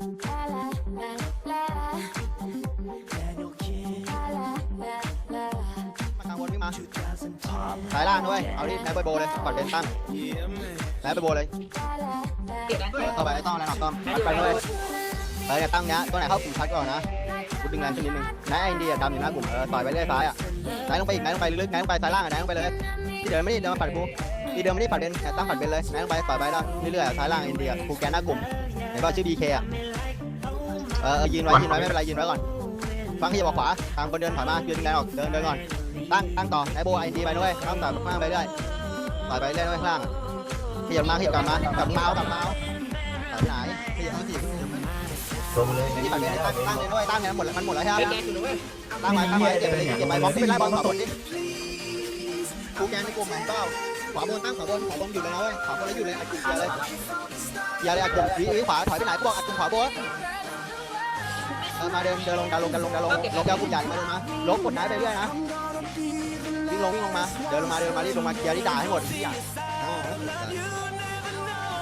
สายล่างด้วย เอาที่ไหนไปโบเลยปัดเป็นตั้งไหนไปโบเลยเก็บแล้วเข้าไปไอ้ต้องแล้วหนอกต้องปัดไปเลยเออเนี่ยตั้งเนี้ยตัวไหนเข้ากลุ่มชัดก่อนนะกูดึงแรงขึ้นนิดนึงไหนไอ้อินเดียดำอยู่หน้ากลุ่มเออต่อยไปเรื่อยซ้ายอะไหนลงไปอีกไหนลงไปลึกๆไหนลงไปซ้ายล่างอะไหนลงไปเลยที่เดินไม่ได้เดินมาปัดกูที่เดินไม่ได้ปัดเป็นตั้งปัดเป็นเลยไหนลงไปต่อยไปแล้วเรื่อยๆซ้ายล่างอินเดียกูแกนหน้ากลุ่มเห็นป่ะชื่อ BK อะ เออยืนไว้ยืนไว้ไม่เป็นไรยืนไว้ก่อน ฟังขยับออกขวาทางคนเดินถอยมายืนแรงออกเดินเดินก่อน ตั้งตั้งต่อไหนโบไอดีไปด้วยตั้งต่อข้างไปเรื่อยต่อยไปเรื่อยข้างล่างขยับมาขยับกลับมากลับมาเอากลับมาเอาต่อยไหนขยับมาสิลงเลยนี่แบบนี้ตั้งตั้งเลยด้วยตั้งเนี่ยหมดแล้วมันหมดแล้วใช่ไหมล่ะตั้งไว้ตั้งไว้เก็บไปเลยเก็บไปบอลขึ้นไปไล่บอลขวาบนดิกูแกนในกลุ่มไหนเปล่าขวาบนตั้งขวาบนขวาบนอยู่เลยนะเว้ยขวาบนแล้วอยู่เลยอัดกลุ่มอย่าเลยอย่าเลยอัดกลุ่มวิวิขวาถอยไปไหนกูบอกอัดกลุ่มขวาบน เดินมาเดินเดินลงดันลงดันลงดันลงลงแก้วกลุ่มใหญ่มาเดินมาลงกดน้ำไปเรื่อยนะวิ่งลงวิ่งลงมาเดินลงมาเดินมารีบลงมาเคลียร์ที่ด่าให้หมดที่อะ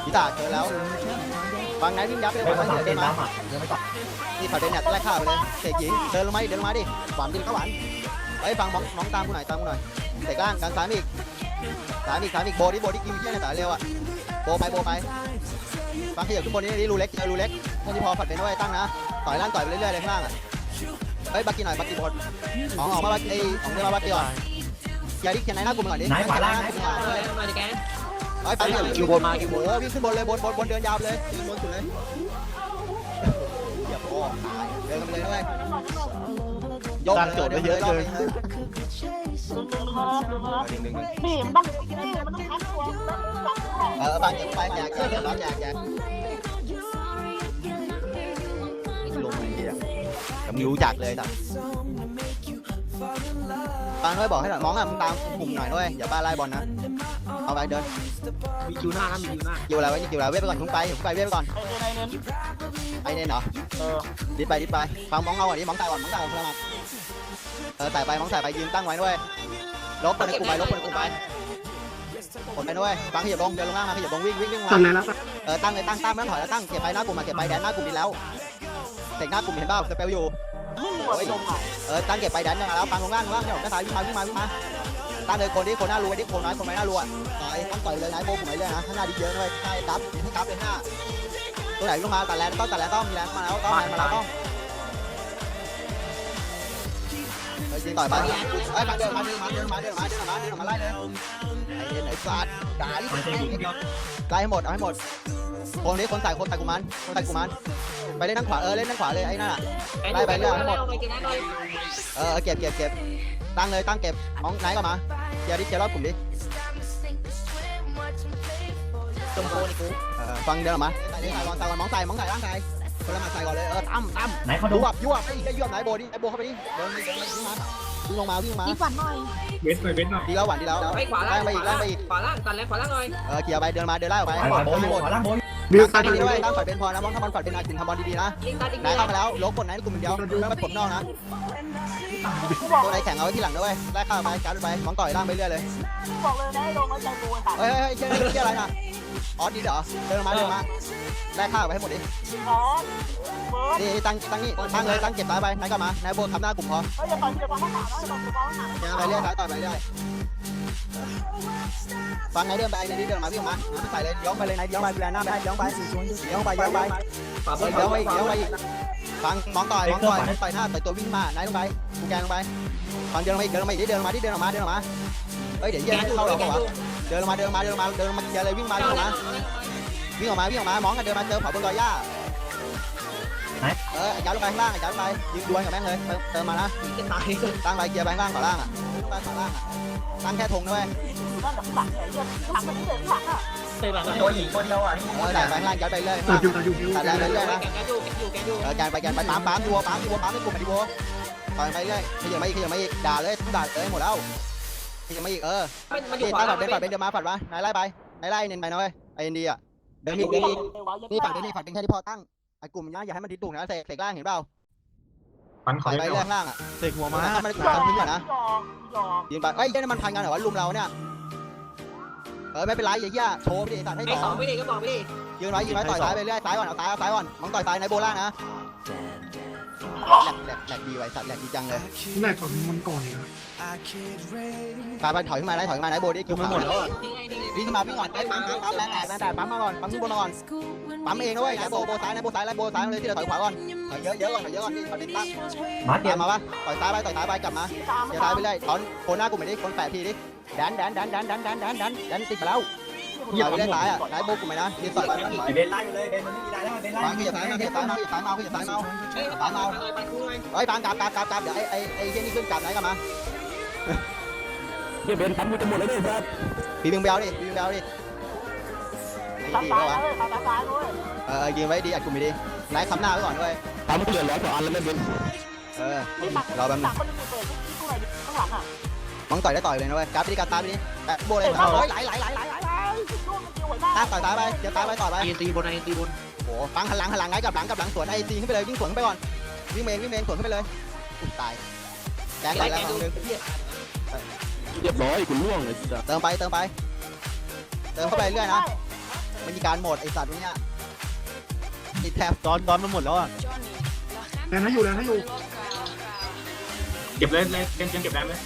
ที่ด่าเจอแล้วฟังไหนวิ่งยับไปไม่ฟัต้องงเต้เดินนมาน้ำอะยังไม่ต้องนี่ผัดเป็นเนี่ยไล่ข้าไปเลยเสกหญิงเดินลงมาดิเดินลงมาดิหวานดินข้าวหวานเฮ้ยฟังมองน้องตามกูหน่อยตามกูหน่อยเสกล่างกันสามอีกสามอีกสามอีกโบดิโบดิกินเที่ยในสายเร็วอะโบไปโบไปฟังขยับขึ้นบนนี้นี่รูเล็กเจอรูเล็กแค่ที่พอผัดเป็นด้วยตั้งนะ ต่อยล่างต่อยไปเรื่อยๆเลยข้างล่างอะเฮ้ยบักกี้หน่อยบักกี้บนอ๋องออกมาบักไอ้ของเดินมาบักกี้ก่อนอย่าดิเขียนไหนหน้ากลุ่มก่อนดิไหนขวาล่างไหนกลุ่มก่าเลยมาดิแกเฮ้ยไปเลยวคิวบนมาคิวบน โอ้วิ่งขึ้นบนเลยบนบนบนเดินยาวเลยเดินบนสุดเลยอย่าพ่อตายเดินกันไปเลยด้วยยกเลยเดี๋ยวเยอะเลยนี่มันต้องนี่มันต้องทัดตัวเออบางอย่างไปแจกแจกบางอย่างแจ ยังไม่รู้จักเลยสัตว์บางด้วยบอกให้หน่อยมองอะมึงตามกลุ่มหน่อยด้วยอย่าบ้าไล่บอลนะเอาไปเดินมีคิวหน้านะมีคิวหน้าเกี่ยวอะไรไว้นี่เกี่ยวอะไรเว้ยไปก่อนมึงไปมึงไปเว้ยไปก่อนไอ้เน้นไอเน่นเหรอเออดิดไปดิดไปฟังมองเอาก่อนดิมองตายก่อนมองตายก่อนเพื่อนมาเออตายไปมองตายไปยืนตั้งไว้ด้วยลบคนในกลุ่มไปลบคนในกลุ่มไปกดไปด้วยฟังขยับลงเดินลงล่างมาขยับลงวิ่งวิ่งวิ่งมาทำไหนแล้วเออตั้งเลยตั้งตั้งไม่ต้องถอยแล้วตั้งเก็บไปหน้ากลุ่มมาเก็บไปแดนหน้ากลุ่มนี้แล้ว เตะหน้ากลุ่มเห็นเปล่าสเปลอยู่หัวไปลงอะเออตั้งเก็บไปแดนมาแล้วฟังลงล่างลงล่างเนี่ยผมก็ถ่ายวิ่งมาวิ่งมาวิ่งมาตั้งเลยคนที่คนหน้ารู้ไว้ดิคนน้อยคนไม่หน้ารู้อะต่อยตั้งต่อยเลยนะโบกลุ่มไหนเลยนะข้างหน้าดิเยอะด้วยใช่กับให้กับเลยห้าตัวไหนลงมาตัดแรงต้องตัดแรงต้องมีแรงมาแล้วต้องแรงมาแล้วต้องเฮ้ยยิงต่อยไปเฮ้ยมาเดินมาเดินมาเดินมาเดินมาเดินมาเดินมาไล่เลยไอ้เดินไอ้สัตว์ด่าดิไล่ให้หมดเอาให้หมดคนนี้คนใส่คนใส่กุมารคนใส่กุมาร ไปเล่นทางขวาเออเล่นทางขวาเลยไอ้นั่นอะไล่ไปเรื่อยหมดไปกินได้หน่อยเออเก็บเก็บเก็บตั้งเลยตั้งเก็บของไหนก็มาเจียร์ดิเจียร์รอบกลุ่มดิจมโคนี่กูเออฟังเดินออกมาใส่ดิใส่ก่อนใส่ก่อนมองใส่มองใส่ร่างกายคนละมาใส่ก่อนเลยเออตั้มตั้มไหนเขาดูยวบยวบไอ้ไอ้ยวบไหนโบดิไอ้โบเข้าไปดิเดินเดินวิ่งมาวิ่งลงมาวิ่งมาดีฝันหน่อยเวสหน่อยเวสหน่อยดีแล้วหวานดีแล้วไปขวาล่างขวาล่างขวาล่างตัดแล้วขวาล่างหน่อยเออเกียร์ไปเดินมาเดินไล่ออกไปขวาโบอยู่ขวาล่างโบ อยู่วิวตั้ตางดีดีด้ด้ววยยตั้งฝัดเป็นพอนะมองถ้ามันฝัดเป็นอาจินทำบอลดีๆนะลิงตัดอีกไหนเข้ามาแล้วลบกดไหนกลุ่มเดียวไม่ไปกดนอกนะกูบอกตัวไหนแข่งเอาไว้ที่หลังด้วยไล่เข้าไปการ์ดไปมองต่อยล่างไปเรื่อยเลยบอกเลยนะให้ลงแล้วใจกูตัดเฮ้ยเฮ้ยเฮ้ยเชี่ยอะไรนะ อ๋อดีเหรอเดินมาเดินมาไล่ข้าวไปให้หมดดิอ๋อเบิร์ดนี่ตั้งตั้งนี่ตั้งเลยตั้งเก็บตายไปนายก็มานายโบทำหน้ากลุ่มพอเฮ้ยอย่าต่อยอย่าต่อยข้างหน้านะอย่าต่อยข้างหน้ายังไปเรื่อยต่อยไปเรื่อยฟังนายเดินไปนายเดินมาวิ่งมาใส่เลยย้อนไปเลยนายย้อนไปแลนหน้าไปย้อนไปย้อนไปย้อนไปขวาบนย้อนไปย้อนไปฟังมองต่อยมองต่อยต่อยหน้าต่อยตัววิ่งมานายลงไปกูแกลงไปฟังเดินมาอีกเดินมาอีกเดินมาที่เดินออกมาเดินออกมาเฮ้ยเดี๋ยวแกเยี่ยอยู่เข้าแกเราอเปล่าวะยู่ เดินมาเดินมาเดินมาเดินมาเดินเลยวิ่งมาวิ่งออกมาวิ่งออกมาวิ่งออกมามองกันเดินมาเจอเผาบนดอยหญ้าเออย้อนลงไปข้างล่างย้อนลงไปยืนดวลกับแม่งเลยเติมมานะจะตายตั้งไปเกียร์ไปข้างล่างขวาล่างอะตั้งขวาล่างอะตั้งแค่ธงด้วยนั่นแบบหลังไอ้เหี้ยหลังมันนี่เลยหลังอะเตะหลังตัวหญิงตัวเดียวอะนี่เออแต่ไปข้างล่างยัดไปเรื่อยตาจูตาจูวิวตัดแรงไปเรื่อยนะแกอยู่แกอยู่แกอยู่เออแกนไปแกนไปปั๊มปั๊มดูปั๊มดูปั๊มให้กลุ่มไปดิโวต่อยไปเรื่อยขยับมาอีกขยับมาอีกด่าเลยด่าเลยหมดแล้ว ขยับมาอีกเออมันอยู่นี่ขวาตั้งล่าปังดเป็นปัดเป็นเดินมาปัดวะนายไล่ไปนายไล่เน้นไปนะเว้ยไอ้อินดีอะเดินอีกเดินอีกนี่ปัดเป็นนี่ปัดเป็นแค่ที่พอตั้งไอ้กลุ่มนี้อย่าให้มันดิตุกนะเสกเสกล่างเห็นเปล่าฟันขต่ออยไปได้เรื่ไหอยข้างล่างอะเสกหัวมาถ้ามันหยอกทำทิ้งก่อนนะหยอกหยอกยืนไปเอ้ยเจ้านี่มันพันกันเหรอวะลุมเราเนี่ยเออไม่เป็นไรอย่าเหี้ยโชว์ไปดิสัตว์ให้ไอ้สสอองงไม่ดีก็บอกไม่ดี ยืนไว้ยืนไว้ต่อยซ้ายไปเรื่อยซ้ายก่อนเอาซ้ายเอาซ้ายก่อนมองต่อยซ้ายในโบล่างนะแหลกแหลกแหลกดีไว้สัตว์แหลกดีจังเลยแรกของมันก่อนเลยนะไปไปถอยขึ้นมาได้ถอยขึ้นมาได้โบดิคิวมันหมดแล้วทิ้งไอ้นี่วิ่งขึ้นมาวิ่งก่อนไอ้ปั๊มปั๊มปั๊มแรงแรงแรงแต่ปั๊มมาก่อนปั๊มขึ้นบนมาก่อนปั๊มเองนะเว้ยไหนโบโบซ้ายไหนโบซ้ายไหนโบซ้ายเลยที่เราถอยขวาก่อนถอยเยอะเยอะก่อนถอยเยอะก่อนนี่ถอยดิตั้งมาเตรีเตรียยมมมาปะต่อยซ้ายไปต่อยซ้ายไปกลับมาตามเดี๋ยวซ้ายไปเรื่อยถอนโคนหน้ากูไม่ได้คนแปดทีดิแดนแดนแดนแดนแดนแดนแดนแดนแดนติดไปแล้ว ต่อยไปเรื่อยซ้ายอะไหนโบกูไม่นะยืนต่อยไปต่อยเบนไล่อยู่เลยเบนมันไม่มีไล่แล้วเบนไล่ฟังพี่อย่าซ้ายมาพี่อย่าซ้ายมาพี่อย่าซ้ายมาพี่อย่าซ้ายมาเฮ้ยปัดเอาเลยปัดคู่เลยเฮ้ยฟังกลับกลับกลับกลับเดี๋ยวไอ้ไอ้ไอ้เฮียนี่ขึ้นกลับไหนกลับมาเดี๋ยวเบนปั๊มกูจะหมดแล้วเนี่ยครับพี่บิงเบลดิพี่บิงเบลดิตามดีซ้ายปะวะเลยตามซ้ายด้วยเออยืนไว้ดีอัดกูไม่ดีไหนคำหน้าไว้ก่อนด้วยปั๊มกูเหลือร้อยกว่าอันแล้วเนี่ยเบนเออนี่ปักเราแบบตักคนนึงเปิดที่กูไหนข้างหลังอะมองต่อยได้ต่อยเลยนะเว้ยกราฟไปดิกราฟตามไปดิแปะโบเลยเอาไหลไหลไหลไหล ไหลไปช่วงมันเกี่ยวไว้บ้างตั้งต่อยตายไปเดี๋ยวตายไปต่อยไปไอ้ตีบนไอ้ตีบนโอ้โหฟังหันหลังหันหลังไงกับหลังกับหลังสวนไอซีขึ้นไปเลยวิ่งสวนขึ้นไปก่อนวิ่งเมงวิ่งเมงสวนขึ้นไปเลยอุ๊ยตายแกงไล่ไหลแกแล้วงฝั่งดูหนึงเรียบร้อยกูล่วงเลยจ้ะเติมไปเติมไป เติมเข้าไปเรื่อยนะมันมีการหมดไอสัตว์นี้ติดแถบตอนตอนมันหมดแล้วอะแรงให้อยู่แรงให้อยู่เก็บเลยเลยเก็บเก็บแรงเลย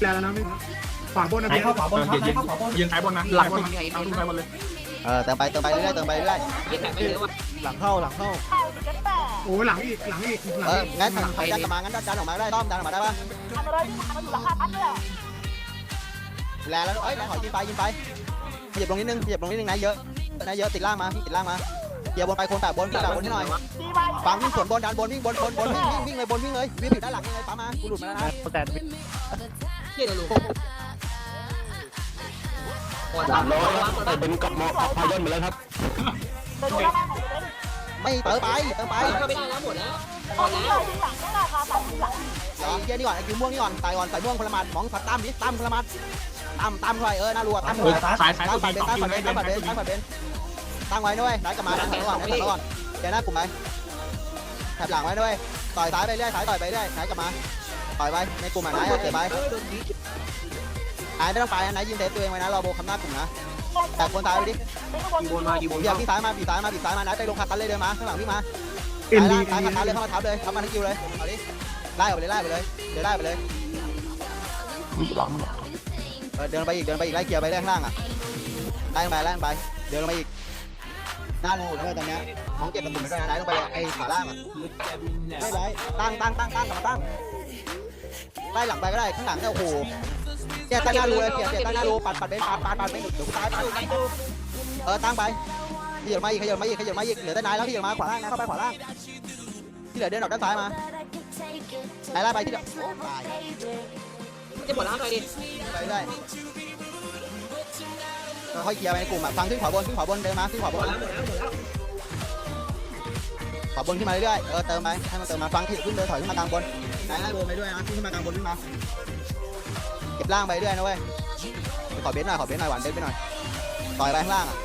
แรงแล้วนะไม่ ฝากบนนะไหนเบนเข้าขวาบนครับไหนเข้าขวาบนยืนท้ายบนนะหลังบคนนใหญ่เอาเอ็นท้ายบนเลยเออเติมไปเติมไปเรื่อยเติมไปเรื่อยเอ็นแตกไม่เยอะว่ะหลังเข้าหลังเข้าเข้าเจ็ดแปดโอ้หลังอีกหลังอีกหลังเอออีกงั้นหลังใครดันกลับมางั้นดันออกมาได้ต้อมดันออกมาได้ปะทำอะไรที่มันอยู่หลังคาพัดนี่แหละแลแล้วเอ้ยแลหอยยิงไปยิงไปขยับลงนิดนึงขยับลงนิดนึงนะเยอะนะเยอะติดล่างมาติดล่างมาเดี๋ยวบนไปคนแต่บนคนแต่บนให้หน่อยดีไปฟังวิ่งสวนบนดันบนวิ่งบนบนบนวิ่งวิ่งวิ่งเลยบนวิ่งเลยวิ่งอยู่ด้านหลังเลยปั๊มมากูหลุดมาแล้วนะแต่เฮียเดี๋ยวลูกหัว สาตามมร้ร้ออยยแล้วแต่เป็นกับหมอกับพายอนไปแล้วครับเดินดูหน้าบ้านของเดินไม่เติมไปเติมไปไปก็ไม่ได้แล้วหมดแล้วหมตอนดนี้แล้วเราที่หลังไม่ได้ค่ะตัดที่หลังไอ้เหี้ยนี่ก่อนไอ้คิวม่วงนี่ก่อนตายก่อนใส่ม่วงคนละมัดมองฝัดตั้มดิตั้มคนละมัดตั้มตั้มหน่อยเออน่ารัวตั้มหน่อยสายสายตั้ตังวฝับีดเป็นสองตั้งคิฝัวดนะเป็นเบตั้นงฝัดเป็นตั้งฝัดเป็นตั้งไว้ด้วยได้กลับมาตั้งก่อนได้ก่อนเดี๋ยวหน้ากลุ่มไหมแถบหลังไว้ด้วยต่อยซ้ายไปเรื่อยซ้ายต่อยไปเรื่อยซ้ายกลับมาต่อยไปในกลุ่มอะไหนเก็บไป เออโดนยิงไอ้ไม่ต้องไปนะยืนเซฟตัวเองไว้นะรอโบคำหน้ากลุ่มนะแต่คนซ้ายไปดิเป็นขบวนอยู่บนมาอยู่บนเบียร์พี่ซ้ายมาบีซ้ายมาบีซ้ายมาไหนไปลงคัดตันเลยเดินมาข้างหลังพี่มาเอ็นดีซ้ายคัดตันเลยเข้ามาทับเลยทับมาทั้งคิวเลยเอาดิไล่ไปเลยไล่ไปเลยเดี๋ยวไล่ไปเลยเออเดินไปอีกเดินไปอีกไล่เกียร์ไปเรื่อยข้างล่างอะไล่ไปไล่ไปเดินลงไปอีกหน้ารูด้วยตอนเนี้ยมองเก็บกระสุนไปด้วยนะไหนลงไปไอ้ขาล่างอะไม่ไรตั้งตั้งตั้งตั้งกลับมาตั้งไล่หลังไปก็ได้ข้างหลังเนี่ยโอ้โห เนี่ยตั้งหน้ารูเลยเกียร์เกียร์ตั้งหน้ารูปัดปัดเบนปัดปัดปัดเบนเดี๋ยวกูตายปัดอยู่ไกลดูเออตั้งไปขยับมาอีกขยับมาอีกขยับมาอีกเหลือแต่นายแล้วขยับมาขวาล่างนะเข้าไปขวาล่างที่เหลือเดินออกด้านซ้ายมาไหนไล่ไปที่เหลือโอ้ตายจะหมดแล้วหน่อยดิไปได้ค่อยเคลียร์ไปในกลุ่มอะฟังขึ้นขวาบนขึ้นขวาบนเดินมาขึ้นขวาบนขวาบนขึ้นมาเรื่อยๆเออเติมไปให้มันเติมมาฟังที่ขึ้นเดินถอยขึ้นมากลางบนไหนไล่บนไปด้วยนะขึ้นมากลางบนขึ้นมา เก็บล่างไปเรื่อยนะเว้ยขอเบนหน่อยขอเบนหน่อยหวานเบนไปหน่อยต่อยไปข้างล่างอะ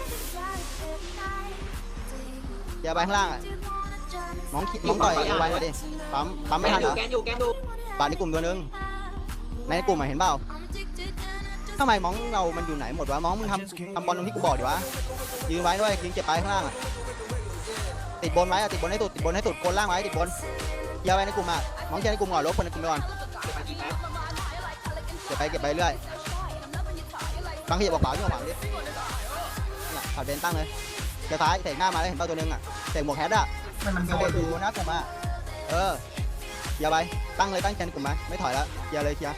เคลียร์ไปข้างล่างอะมองมองต่อยเอาไว้มาดิปั๊มปั๊มแกไม่ทันนอเหรยู่อแกนอยู่แกนดูบาทในกลุ่มตัวนึงในกลุ่มอะเห็นเปล่าทำไมมองเรามันอยู่ไหนหมดวะมองมึงทำทำบอลตรงที่กูบอกดิวะยืนไว้ด้วยยิงเก็บไปข้างล่างอะติดบนไว้อะติดบนให้สุดติดบนให้สุดคนล่างไว้ติดบนอยาไว้ในกลุ่มอะมองแค่ในกลุ่มก่อนลบคนในกลุ่มไปก่อนเก็บไปเก็บไปเรื่อยบางทีอย่าบอกขวาที่บอกขวาดิเนี่ยขับเดินตั้งเลยเดี๋ยวซ้ายเตะหน้ามาแล้วเห็นเป้าตัวนึงอะเตะหมวกแฮดอะมันมันเตะดูนะกลุ่มอะเอออย่าไปตั้งเลยตั้งแค่ในกลุ่มไหมไม่ถอยแล้วเคลียร์เลยเคลียร์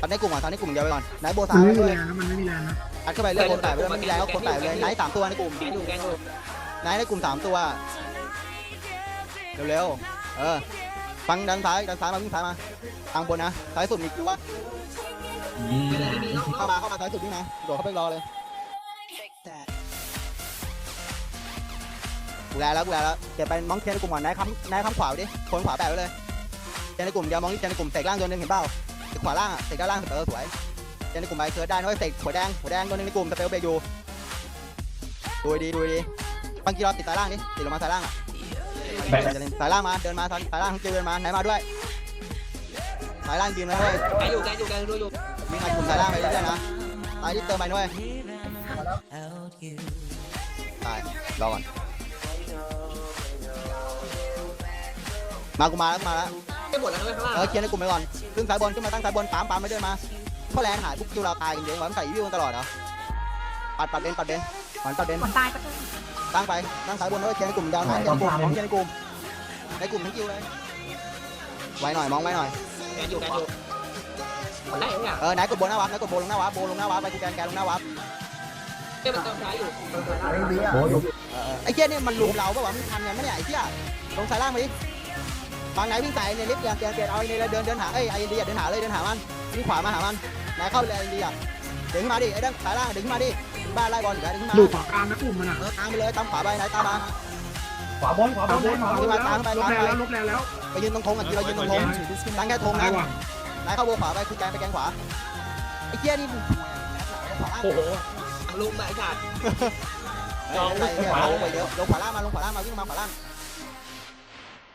ทันในกลุ่มก่อนทันในกลุ่มเดียวไปก่อนไหนโบมัสานมไม่ไปมีเลยแรงนะมันไม่มีแรงนะอัดเข้าไปเรื่อยคนแตกไปเลยไม่มีแรงก็คนแตกไปเลยไหนสามตัวในกลุ่มแกนอยู่แกนอยู่ไหนในกลุ่มสามตัวเร็วๆเออฟังด้านซ้ายด้านซ้ายมาวิ่งซ้ายมาทางบนนะซ้ายสุดมีคิววะ เข้ามาเข้ามาซ้ายสุดนี่นะโดดเข้าไปรอเลยกูแลแล้วกูแลแล้วเก็บไปมองเทียนในกลุ่มก่อนไหนคำไหนคำขวาดิคนขวาแปะไว้เลยเทียนในกลุ่มเดียวมองที่เทียนในกลุ่มเตะล่างตัวนึงเห็นเปล่าเตะขวาล่างอะเตะด้านล่างเตะสวยเทียนในกลุ่มไปเคิร์ดได้นะเว้ยเตะหัวแดงหัวแดงตัวนึงในกลุ่มสเปลเบรกอยู่ดูดีดูดีบางทีเราติดสายล่างดิติดลงมาสายล่างอะสายล่างมาเดินมาสายสายล่างเดินมาไหนมาด้วยสายล่างยืนมาด้วยแกนอยู่แกนอยู่แกนดูอยู่ มีใครกลุ่มสายล่างไปเรื่อยๆนะสายที่เติมไปด้วยตายรอก่อนมากูมาแล้วกูมาแล้วจะหมดแล้วนะเว้ยข้างล่างเออเคลียร์ในกลุ่มไปก่อนขึ้นสายบนขึ้นมาตั้งสายบนปามปามไม่เดินมาเพราะแลนหายปุ๊บคิวเราตายกันเยอะวะมันใส่วิวกันตลอดเหรอปัดปัดเบนปัดเบนปัดปัดเบนคนตายปะตั้งไปตั้งสายบนด้วยเคลียร์ในกลุ่มยาวหน่อยเคลียร์ในกลุ่มมองเคลียร์ในกลุ่มในกลุ่มทั้งคิวเลยไว้หน่อยมองไว้หน่อยแกนอยู่แกนอยู่ห มดแล้วเนี่ยเออไหนกดบนหน้าวับไหนกดบนลงหน้าวับโบลงหน้าวับไปกูแกนแกนลงหน้าวับเจ้ามันต้องใช้อยู่โอ้ยเออไอ้เหี้ยนี่มันลุมเราปะวะมึงทันกันไหมเนี่ยไอ้เหี้ยลงสายล่างไปดิบางไหนวิ่งใส่ในลิฟต์เปลี่ยนเปลี่ยนเปลี่ยนเอาไอ้นี่เลยเดินเดินหาเอ้ยไอ้อินเดียเดินหาเลยเดินหามันวิ่งขวามาหามันไหนเข้าเลยไอ้อินเดียดึงมาดิไอ้ด้านสายล่างดึงมาดิบ้านไล่บอลอยู่ไหนดึงมาดูขวากลางนะกลุ่มมันอะเออตามไปเลยตามขวาไปไหนตามมาขวาบนขวาบนเลยขวาบนแล้วลบแรงแล้วลบแรงแล้วไปยืนตรงธงกันทีเรายืนตรงธงตั้งแค่ธงได้นะ ว่ะไหนเข้าโบขวาไปคุณแกนไปแกนขวาไอ้เหี้ยนี่มึงขวาล่างโอ้โหลุมแบบไอ้สัตว์เออไอ้เหี้ยลงไปเยอะลงขวาล่างมาลงขวาล่างมาวิ่งมาขวาล่าง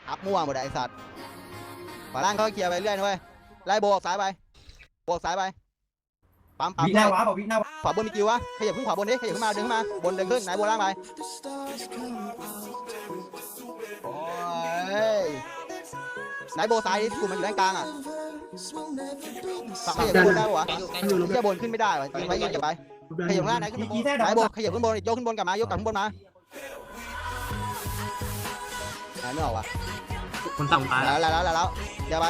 อัพมั่วหมดอะไอ้สัตว์ขวาล่างเขาเคลียร์ไปเรื่อยนะเว้ยไล่โบออกซ้ายไปโบออกซ้ายไปปั๊มปั๊มวิหน้าว้าบอกวิหน้าว้าขวาบนมีกิววะขยับขึ้นขวาบนดิขยับขึ้นมาดึงขึ้นมาบนเดินขึ้นไหนโบล่างไปโอ้ยไหนโบซ้ายดิกลุ่มมันอยู่ด้านกลางอะ ฝั่งขยับขึ้นบนได้ปะวะแกนอยู่แกนมันออยู่ยู่ลบเชี่ยบนขึ้นไม่ได้วะยิงไว้ยิงเก็บไปแรงขยับข้างหน้าไหนขึ้นบนไหนโบขยับขึ้นบนยกขึ้นบนกลับมายกกลับขึ้นบนมาไหนไม่ออกวะคนต่ำตายแล้วแล้วแล้วแล้วอย่าไป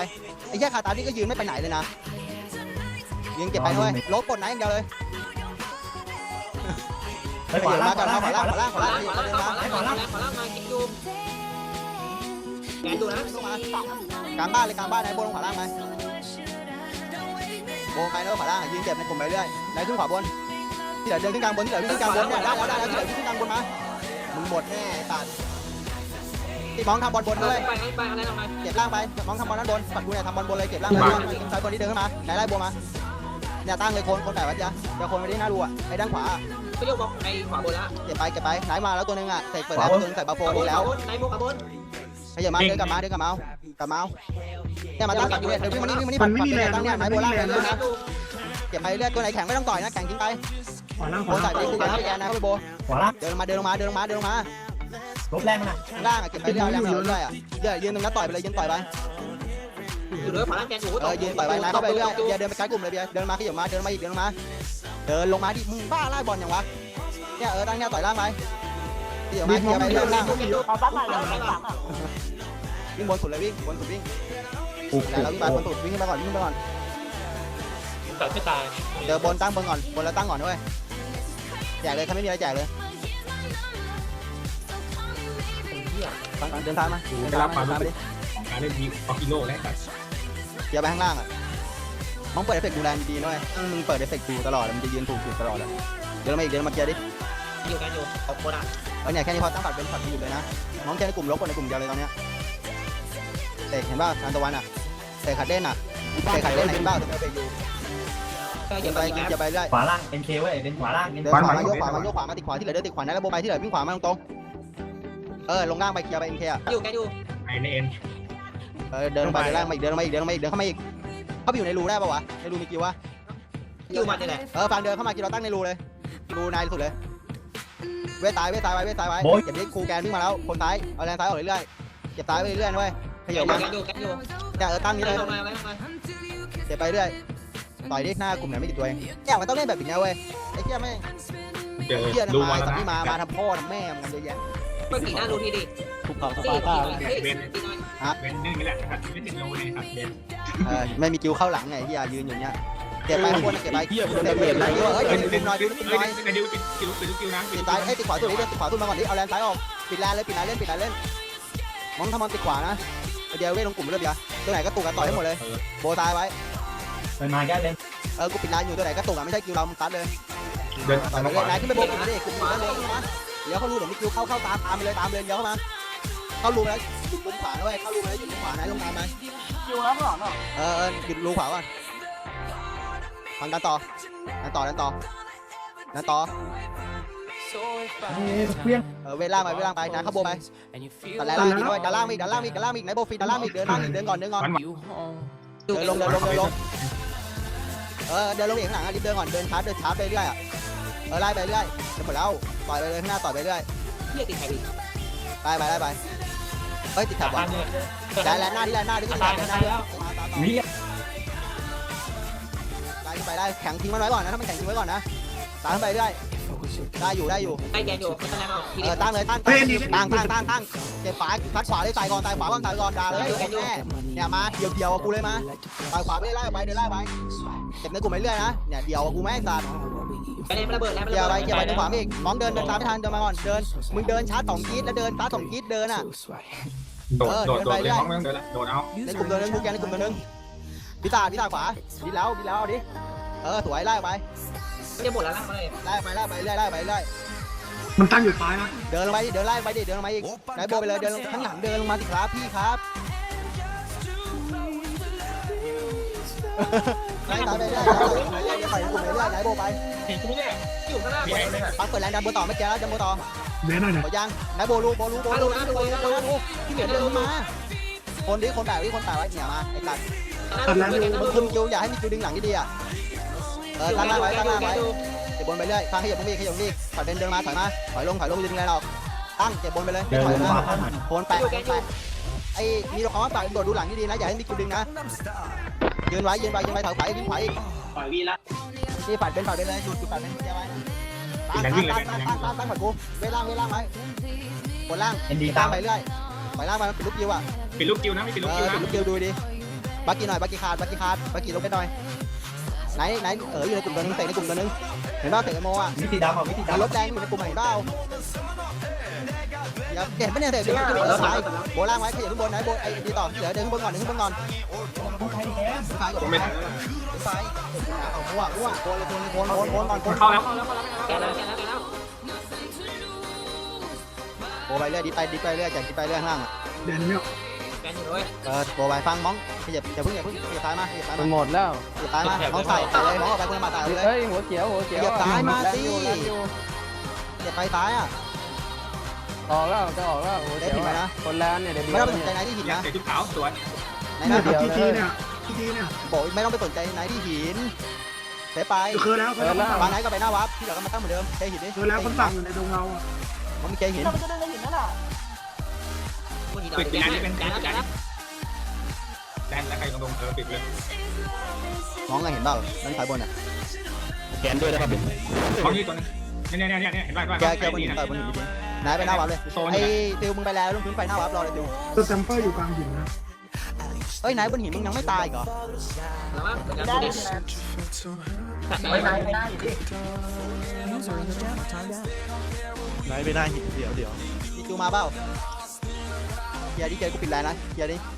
ไอ้แย่ขาตานี่ก็ยืนไม่ไปไหนเลยนะยืนเก็บไปด้วยลบกดไหนอย่างเดียวเลยไปขวาล่างขวาล่างขวาล่างขวาล่างขวาขวาล่างล่างขวาล่างขวาล่างขวาล่างมากินอยู่แกนอยู่นะลงมากลางบ้านเลยกลางบ้านไหนโบลงขวาล่างไหม โบไปแล้วขวาล่างยืนเก็บในกลุ่มไปเรื่อยไหนขึ้นขวาบนที่เหลือเดินขึ้นกลางบนที่เหลือวิ่งขึ้นกลางบนเนี่ยได้แล้วได้แล้วที่เหลือวิ่งขึ้นกลางบนมามึงหมดแน่ตัดที่มองทำบอลบนด้วยไปไปอะไรลงมาเก็บล่างไปมองทำบอลด้านบนปัดกูเนี่ยทำบอลบนเลยเก็บล่างไปซ้ายบนที่เดินขึ้นมาไหนไล่โบมาเนี่ยตั้งเลยโคนโคนไหนวะจ๊ะเดี๋ยวโคนไปที่หน้ารูอะไอ้ด้านขวาก็ยกบอกไอ้ขวาบนแล้วเก็บไปเก็บไปไหนมาแล้วตัวนึงอะเสกเปิดแล้วตัวนึงใส่บาโฟดีแล้วไหนโมขวาบนขยับมาเดินกลับมาเดินกลับมาเอา กลับมาเอาเนี่ยมาตั้งกับกูเนี่ยเดี๋ยววิ่งมานี่วิ่งมานี่มันไม่มีแรงตั้งเนี่ยไหนมันโบไม่ล่างมีไปแรงเรื่อยนะเก็บไปเรื่อยตัวไหนแข็งไม่ต้องต่อยนะแข็งทิ้งไปขวาล่างขโบวาใส่ล่างไปกูแกนแกนนะไปโบขวาล่างเดินมาเดินลงมาเดินลงมาเดินลงมาลบแรงมันอะข้างล่างอะเก็บไปเรื่อยแรงเรื่อยอะเดี๋ยวยืนตรงนั้นต่อยไปเลยยืนต่อยไปอยู่ด้วยขวาล่างแกนอยู่เออยืนต่อยไปไหนเข้าไปเรื่อยเบียร์เดินไปใกล้กลุ่มเลยเบียร์เดินมาขยับมาเดินมาอีกเดินมาเดินลงมาดิมึงบ้าไล่บอลอย่างวะเนี่ยเออตั้งเนี่ยต่อยล่างไปขยับมาขยับไปเรื่อยล่าง เอาตั้งหน่อยแล้วหลังอะ วิ่งบนสุดเลยวิ่งบนสุดวิ่งแล้วเราวิ่งไปบนสุดวิ่งขึ้นไปก่อนวิ่งไปก่อนตัดไม่ตายเดี๋ยวบนตั้งบนก่อนบนแล้วตั้งก่อนด้วยแจกเลยถ้าไม่มีอะไรแจกเลยตั้งก่อนเดินทางมาเดินทางมาเดินทางไปดิของการเล่นมีออกิโลและแบบเดี๋ยวไปข้างล่างอะมองเปิดเอฟเฟกต์ดูแลดีๆหน่อยมึงเปิดเอฟเฟกต์ดูตลอดมันจะยืนถูกถูกตลอดเลยเดี๋ยวเรามาอีกเดี๋ยวเรามาเคลียร์ดิอยู่แกนอยู่ขอบคนอะเออเนี่ยแค่นี้พอตั้งบัตรเป็นบัตรอยู่เลยนะน้องแค่ในกลุ่มลบคนในกลุ่มเดียวเลยตอนเนี้ย เตะเห็นป่ะทานตะวันอะเตะขัดเด่นอะเตะขัดเด่นไหนเห็นป่ะเตะเบรกอยู่ก็ออย่าย่าไปไปแกนอย่าไปเรื่อยขวาล่างเป็นเคเว้ยเป็นขวาล่างเป็นเดินขวามาโยกขวามาโยกขวามาติดขวาที่เหลือเดินติดขวานะแล้วโบไปที่เหลือวิ่งขวามาตรงๆเออลงล่างไปเคลียร์ไปเอ็นเคอะอยู่แกนอยู่ไอในเอ็นเออเดินลงไปเดินล่างมาอีกเดินลงมาอีกเดินลงมาอีกเดินเข้ามาอีกเข้าไปอยู่ในรูได้ป่าวะในรูมีกี่วะอยู่มาเนี่ยแหละเออฟังเดินเข้ามากี่เราตั้งในรูเลยรูในสุดเลยเวทตายเวทตายไว้เวทตายไว้เก็บดิครูแกนวิ่งมาแล้วคนซ้ายเอาแรงซ้ายออกเรื่อยๆเก็บซ้ายไปเรื่อยๆด้วย ขอยัยู่บมาแกนอยู่แกนอยู่เนี่ยเออตั้งนี้อะไรเลยลงมาอะไรลงมาเก็บไปเรื่อยต่อยดิหน้ากลุ่มไหนไม่ติดตัวเองเนี่ยมันต้องเล่นแบบนี้เว้ยไอ้เหี้ยแม่งเจอเหี้ยดูมามาสัแล้วตว์ที่มานะมาทำพ่อทำแม่มันเยอะแยะเมื่อกี้หน้าดูทีดิถูกเขาสตีปาตีร์ต้าหน่อยเฮ้ยตีหน่อยเป็นนึ่งนี่แหละนะครับไม่ถึงโลเลยครับเบนเออไม่มีกิ้วเข้าหลังไงเหี้ยยืนอยู่เนี้ยเก็บไปข้างบนเก็บไปเหี้ยเก็บไปเรื่อยๆเฮ้ยเป็นดึงหน่อยดึงหน่อยเป็นดิวปิดคิวปิดคิวนะปิดซ้ายเอ้ยติดขวาสุดนี้เดินติดขวาสุดมาก่อนดิเอาแลนซ้ายออกปิดแลนเลยปิดแลนเล่นปิดแลนเล่นมองทำมันติดขวานะ เดี๋ยวเว้ยลงกลุ่มเรื่อยๆตัวไหนก็ตุกกันต่อยให้หมดเลย โบซ้ายไว้เป็นมาแก้เป็นเออกูปิดแลนอยู่ตัวไหนก็ตุกอะไม่ใช่กิ้วเรามึงตัดเลยเดินต่อยไปเรื่อยนายขึ้นไปโบกลุ่มมาดิกลุ่มมาเลยนะเดี๋ยวเขารู้เดี๋ยวมีกิ้วเข้าเข้าตามตามไปเลยตามเลยเดี๋ยวเข้ามาเข้ารูแล้วหยุดมุมขวาด้วยเข้ารูแล้วหยุดมุมขวาไหนลงตามไปอยู่แล้วหรอเนาะเออเออหยุดรูขวาก่อนฟังกันต่อกันต่อกันต่อกันต่อ เพี้ยงเออเวทล่างไปเวทล่างไปนะเข้าโบไปตัดแรงล่างอีกด้วยดันล่างอีกดันล่างอีกดันล่างอีกไหนโบฟีดันล่างอีกเดินล่างอีกเดินก่อนเดินก่อนมันเดินลงเดินลงเดินลงเออเดินลงเองหลังอะรีบเดินก่อนเดินชาร์จเดินชาร์จไปเรื่อยอะเออไล่ไปเรื่อยจะหมดแล้วต่อยไปเลยข้างหน้าต่อยไปเรื่อยเฮียติดใครอีกไล่ไปไล่ไปเฮ้ยติดแถบว่ะได้แลนหน้าที่แลนหน้าที่แลนหน้าที่แลนหน้ามีไล่ไปได้แข็งทิ้งมันไว้ก่อนนะถ้ามันแข็งทิ้งไว้ก่อนนะตามไปเรื่อย ได้อยู่ได้อยู่ใกล้แกนอยู่ไม่ต้องแรงเอาทีเอเดียอวตั้งเลยตั้งตั้งตั้งตั้งตั้งเจ็บขวาพัดขวาเลยตายก่อนตายขวาก่อนตายก่อนด่าเลยแม่เนี่ยมาเดียวเดียวกูเลยมาตายขวาไปไล่ไปเดินไล่ไปเก็บในกลุ่มไปเรื่อยนะเนี่ยเดียวกูไม่สัตว์ไปเลยมันระเบิดแล้วมันเกียระร์เบิไปดเกียร์ไปเดินขวาอีกมองเดินเดินตามไม่ทันเดินมาก่อนเดินมึงเดินชาร์จสองกีดแล้วเดินชาร์จสองกีดเดินอะโดดโดดโดดเลยน้องไม่ต้องเดินละโดดเอาในกลุ่มตัวนึงกูแกในกลุ่มตัวนึงพิตาพิตาขวาดิแล้วดิแล้วดิเออสวยไล่ไป ไม่ได้หมดแล้วนะมาเลยไล่ไปไล่ไปไล่ไล่ไปไล่มันตั้งอยู่ซ้ายนะเดินลงไปดิเดินไล่ไปดิเดินลงมาอีกไหนโบไปเลยเดินข้างหลังเดินลงมาสิครับพี่ครับไล่ตามไปเรื่อยไล่ไปกลุ่มไปเรื่อยไหนโบไปเห็นกูเนี่ยอยู่ข้างหน้ามีไอ้เนี่ยปักเปิดแรงดันโบต่อไม่เจอแล้วดันโบต่อเน้นหน่อยเนี่ยขอยังไหนโบลูโบลูโบลูนะโบลูโบลูที่เหลือเดินมา คนดิคนแปะดิคนแปะไว้เนี่ยมาไอ้ตัดมึงคุมคิวอย่าให้มีคิวดึงหลังดีๆอะ เออตั้งหน้าไว้ตั้งหน้าไว้เจ็บบนไปเรื่อยข้างขยับมึงมีขยับมึงมีถอยเป็นเดินมาถอยมาถอยลงถอยลงดึงอะไรหรอกตั้งเจ็บบนไปเลยเดินถอยลงมาขวาข้างหลังโคนแปะโคนแปะไอ้มีตัวคำว่าปากโดดดูหลังดีๆนะอย่าให้มีคิวดึงนะยืนไว้ยืนไว้ยืนไว้ถอยขวาอีกยืนขวาอีกปล่อยวีละนี่ปัดเป็นปัดเป็นเลยหยุดหยุดปัดเป็นเจ้าไว้ตั้งตั้งตั้งตั้งตั้งตั้งปัดกูเวล่างเวล่างไว้บนล่างเอ็นดีตั้ตางมไปเรื่อยปล่อยล่างมาเป็นลูกยิวอะปิดลูกคิวนะไม่ปิดลูกเอคิวอนะเป็นลูกยิวดูดิบักกี้หน่อยบักกี้ขาดบักกี้ขาดบักกี้ลงไปหน่อย ไหนไหนเอออยู่ในกลุ่มตัวนึงเตะในกลุ่มตัวนึงเห็นป่าวเตะโมอะมิติดำอะมิติมันดำลบแดงอยู่ในกลุ่มไหนเปล่าอย่าเห็นปะเนี่ยเตะเดี๋ยวขึ้นบนซ้ายโบล่างไว้ขยับขึ้นบนไหนโบไอ้ดีต่อเดี๋ยวเดินขึ้นบนก่อนเดินขึ้นบนก่อนผู้ใช้แกมซ้ายก่อนผมไม่ซ้ายซ้ายเอามั่วมั่วโคนเลยโคนเลยโคนโคนโคนก่อนโคนเข้าแล้วแกนแล้วแกนแล้วแกนแล้วโบไปเรื่อยดิไปดิไปเรื่อยจากดิไปเรื่อยข้างล่างอะเด่นเนี่ยแกนอยู่ด้วย เออโบไปฟังมองขยับอย่าเพิ่งอย่าเพิ่งขยับซ้ายมาขยับซ้ายมัมานหมดแล้ว ขยับซ้ายมามองใส่ใส่เลยมองออกไปเพื่อนมาตายเลย เฮ้ยหัวเขียวหัวเขียวเหยียบซ้ายมาสิแลนอยู่แลนอยู่ขยับไปซ้ายอะ ออกแล้วจะออกแล้วหัวได้เขียวถึงไหมนะ คนแลนเนี่ยเดี๋ยวไม่ต้องไปสนใจเนี่ยไหนที่หินอยากนะใส่ชุดขาวสวยไหนเนี่นะยกับทีทีเนี่ยทีทีเนี่ยบอกไม่ต้องไปสนใจไหนที่หินเสไปเคยแล้วเคยแล้วมาไหนก็ไปหน้าวับที่เหลือก็มาตั้งเหมือนเดิมเทหินดิเคยแล้วคนสั่งอยู่ในดงเราอะมันไม่เทหินเราจะเดินในหินนั่นแหละคนหิน ปิดแกปิดนแลนแล้วนี่เป็นแกแกนนแล้วแกแกนนแล้วแลนแล้วใครลงเออปิดเลยมองกันเห็นเปล่าด้านซ้ายบนอะแกนด้วยนะครับของนี่ตัวนึงเนี่ยเนี่ยเนี่ยเห็นป่ะว่าแกแกบนหินต่อยบนหินดิไหนไปหน้าวับเลยโซนไอ้เนี่ยฟิวมึงไปแล้วลงพื้นไปหน้าวับรอเลยฟิวตัวแซมเปอร์อยู่กลางหินนะเอ้ยไหนบนหินมึงยังไม่ตายเหรอแล้วว่าแกนได้ดิเลยนะไม่ได้ไม่ได้อยู่ดิไหนไปหน้าหินเดี๋ยวเดี๋ยวมีฟิวมาเปล่า เคลียร์ดิเจอกูปิดไลนนะเคลียร์ดิ